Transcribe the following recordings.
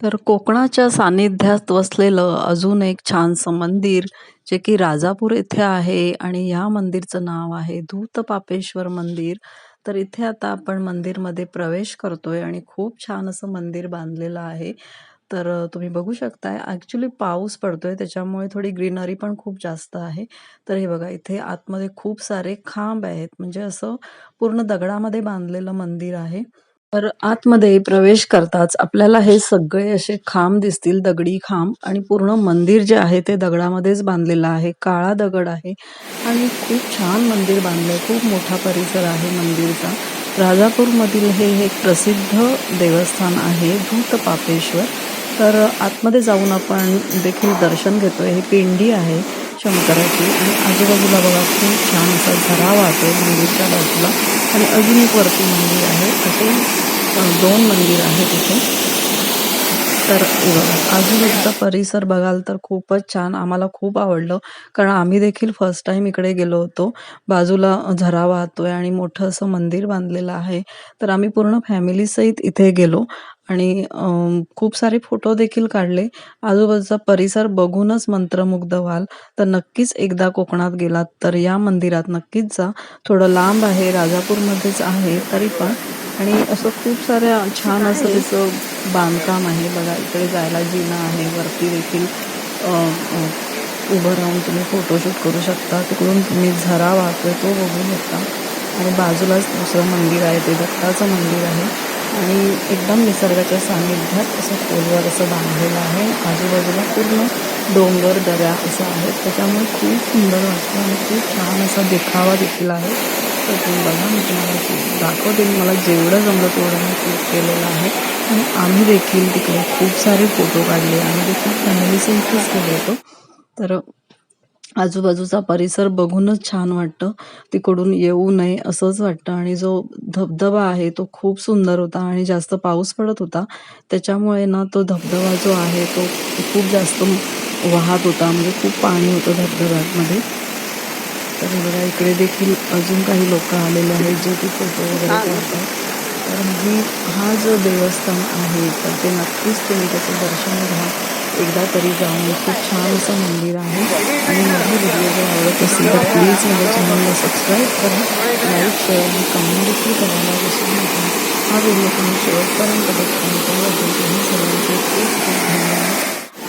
तर कोकणाच्या सानिध्यात वसलेलं अजून एक छानसं मंदिर, जे की राजापूर येथे आहे आणि या मंदिरचं नाव आहे धूतपापेश्वर मंदिर. तर इथे आता आपण मंदिरमध्ये प्रवेश करतोय आणि खूप छान असं मंदिर बांधलेलं आहे. तर तुम्ही बघू शकताय ॲक्च्युली पाऊस पडतोय त्याच्यामुळे थोडी ग्रीनरी पण खूप जास्त आहे. तर हे बघा इथे आतमध्ये खूप सारे खांब आहेत म्हणजे असं पूर्ण दगडामध्ये बांधलेलं मंदिर आहे. तर आतमध्ये प्रवेश करताच आपल्याला हे सगळे असे खांब दिसतील, दगडी खांब आणि पूर्ण मंदिर जे आहे ते दगडामध्येच बांधलेलं आहे. काळा दगड आहे आणि खूप छान मंदिर बांधलंय. खूप मोठा परिसर आहे मंदिरचा. राजापूरमधील हे एक प्रसिद्ध देवस्थान आहे धूतपापेश्वर. तर आतमध्ये जाऊन आपण देखील दर्शन घेतोय. हे पिंडी आहे शंकराची आणि आजूबाजूला बघा खूप छान असा झरा वाहतोय मंदिरच्या बाजूला आणि अजून एक वरती मंदिर आहे. असे दोन मंदिर आहेत इथे. तर बघा आजूबाजूचा परिसर बघाल तर खूपच छान. आम्हाला खूप आवडलं. कारण आम्ही देखील फर्स्ट टाईम इकडे गेलो होतो. बाजूला झरा वाहतोय आणि मोठं असं मंदिर बांधलेलं आहे. तर आम्ही पूर्ण फॅमिलीसहित इथे गेलो आणि खूप सारे फोटो देखील काढले. आजूबाजूचा परिसर बघूनच मंत्रमुग्ध व्हाल. तर नक्कीच एकदा कोकणात गेलात तर या मंदिरात नक्कीच जा. थोडं लांब आहे, राजापूरमध्येच आहे तरी पण आणि असं खूप साऱ्या छान असं त्याचं बांधकाम आहे. बघा इकडे जायला जिना आहे. वरती देखील उभं राहून तुम्ही फोटोशूट करू शकता. तिकडून तुम्ही झरा वाहतोय तो बघू शकता आणि बाजूलाच दुसरं मंदिर आहे ते दत्ताचं मंदिर आहे आणि एकदम निसर्गाच्या सानिध्यात असं खोलवर असं बांधलेलं आहे. आजूबाजूला पूर्ण डोंगर, दऱ्या असं आहे. त्याच्यामुळे खूप सुंदर वाटतं आणि खूप छान असा देखावा देखील आहे. तर तुम्ही बघा मी तुम्हाला दाखवते. मी मला जेवढं जमलं तेवढं मी शूट केलेलं आहे आणि आम्ही देखील तिकडे खूप सारे फोटो काढले. आम्ही देखील फॅमिलीसहितच गेलो होतो. तर आजूबाजूचा परिसर बघूनच छान वाटतं. तिकडून येऊ नये असंच वाटतं आणि जो धबधबा आहे तो खूप सुंदर होता आणि जास्त पाऊस पडत होता. त्याच्यामुळे ना तो धबधबा जो आहे तो खूप जास्त वाहत होता म्हणजे खूप पाणी होतं धबधब्यामध्ये. तर बघा इकडे देखील अजून काही लोकं आलेले आहेत जे की फोटो वगैरे काढतात. तर ही हा जो देवस्थान आहे तर ते नक्कीच तुम्ही त्याचं दर्शन घ्या. एकदा तरी जाऊन खूप छान असं मंदिर आहे आणि माझा व्हिडिओ जर आवडत असेल तर प्लीज़ माझ्या चॅनलला सबस्क्राईब करा. लाईक, शेअर आणि कमेंट देखील करायला विसरू नका. हा व्हिडिओ तुम्ही शेवटपर्यंत बघताय त्याबद्दल तुम्ही सर्वांचे खूप खूप धन्यवाद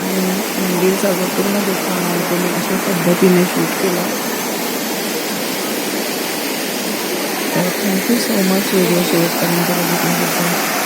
आणि मंदिरचा जो पूर्ण देखावा आहे तो मी अशा पद्धतीने शूट केला. तर thank you so much video शेवटपर्यंत बघितल्याबद्दल.